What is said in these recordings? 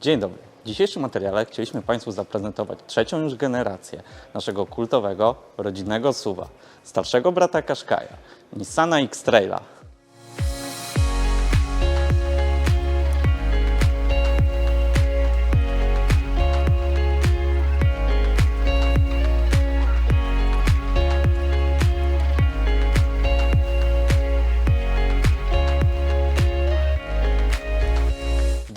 Dzień dobry. W dzisiejszym materiale chcieliśmy Państwu zaprezentować trzecią już generację naszego kultowego, rodzinnego SUV-a, starszego brata Qashqai'a, Nissana X-Traila.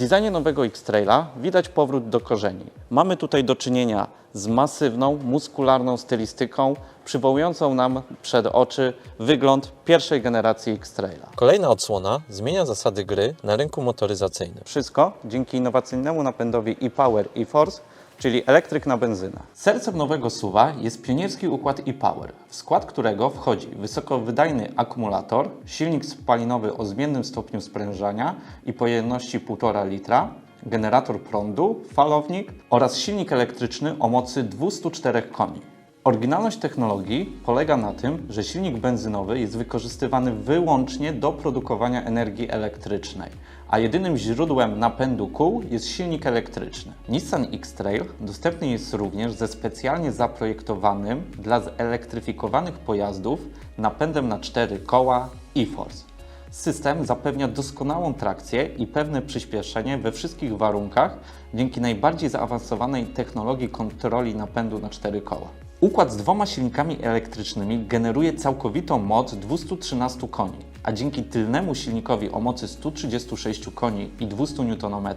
Designie nowego X-Traila widać powrót do korzeni. Mamy tutaj do czynienia z masywną, muskularną stylistyką, przywołującą nam przed oczy wygląd pierwszej generacji X-Traila. Kolejna odsłona zmienia zasady gry na rynku motoryzacyjnym. Wszystko dzięki innowacyjnemu napędowi e-Power e-Force, czyli elektryk na benzynę. Sercem nowego SUV-a jest pionierski układ e-Power, w skład którego wchodzi wysokowydajny akumulator, silnik spalinowy o zmiennym stopniu sprężania i pojemności 1,5 litra, generator prądu, falownik oraz silnik elektryczny o mocy 204 koni. Oryginalność technologii polega na tym, że silnik benzynowy jest wykorzystywany wyłącznie do produkowania energii elektrycznej, a jedynym źródłem napędu kół jest silnik elektryczny. Nissan X-Trail dostępny jest również ze specjalnie zaprojektowanym dla zelektryfikowanych pojazdów napędem na cztery koła e-Force. System zapewnia doskonałą trakcję i pewne przyspieszenie we wszystkich warunkach dzięki najbardziej zaawansowanej technologii kontroli napędu na cztery koła. Układ z dwoma silnikami elektrycznymi generuje całkowitą moc 213 koni, a dzięki tylnemu silnikowi o mocy 136 koni i 200 Nm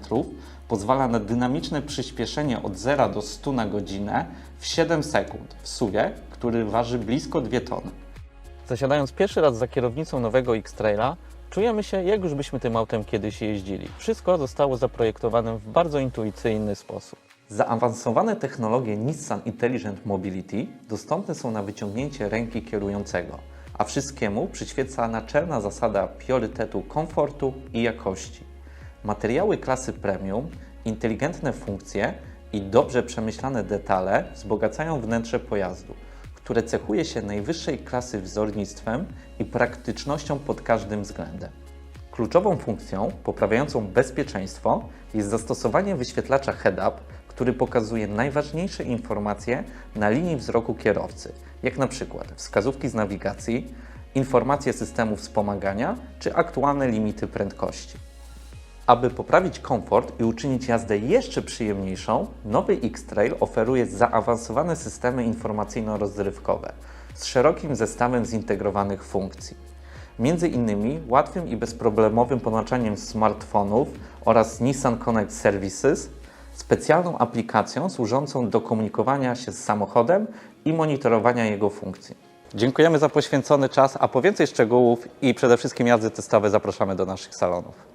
pozwala na dynamiczne przyspieszenie od 0 do 100 na godzinę w 7 sekund w SUV, który waży blisko 2 tony. Zasiadając pierwszy raz za kierownicą nowego X-Traila, czujemy się, jak już byśmy tym autem kiedyś jeździli. Wszystko zostało zaprojektowane w bardzo intuicyjny sposób. Zaawansowane technologie Nissan Intelligent Mobility dostępne są na wyciągnięcie ręki kierującego, a wszystkiemu przyświeca naczelna zasada priorytetu komfortu i jakości. Materiały klasy premium, inteligentne funkcje i dobrze przemyślane detale wzbogacają wnętrze pojazdu które cechuje się najwyższej klasy wzornictwem i praktycznością pod każdym względem. Kluczową funkcją poprawiającą bezpieczeństwo jest zastosowanie wyświetlacza head-up, który pokazuje najważniejsze informacje na linii wzroku kierowcy, jak na przykład wskazówki z nawigacji, informacje systemu wspomagania czy aktualne limity prędkości. Aby poprawić komfort i uczynić jazdę jeszcze przyjemniejszą, nowy X-Trail oferuje zaawansowane systemy informacyjno-rozrywkowe z szerokim zestawem zintegrowanych funkcji. Między innymi łatwym i bezproblemowym podłączaniem smartfonów oraz Nissan Connect Services, specjalną aplikacją służącą do komunikowania się z samochodem i monitorowania jego funkcji. Dziękujemy za poświęcony czas, a po więcej szczegółów i przede wszystkim jazdy testowe zapraszamy do naszych salonów.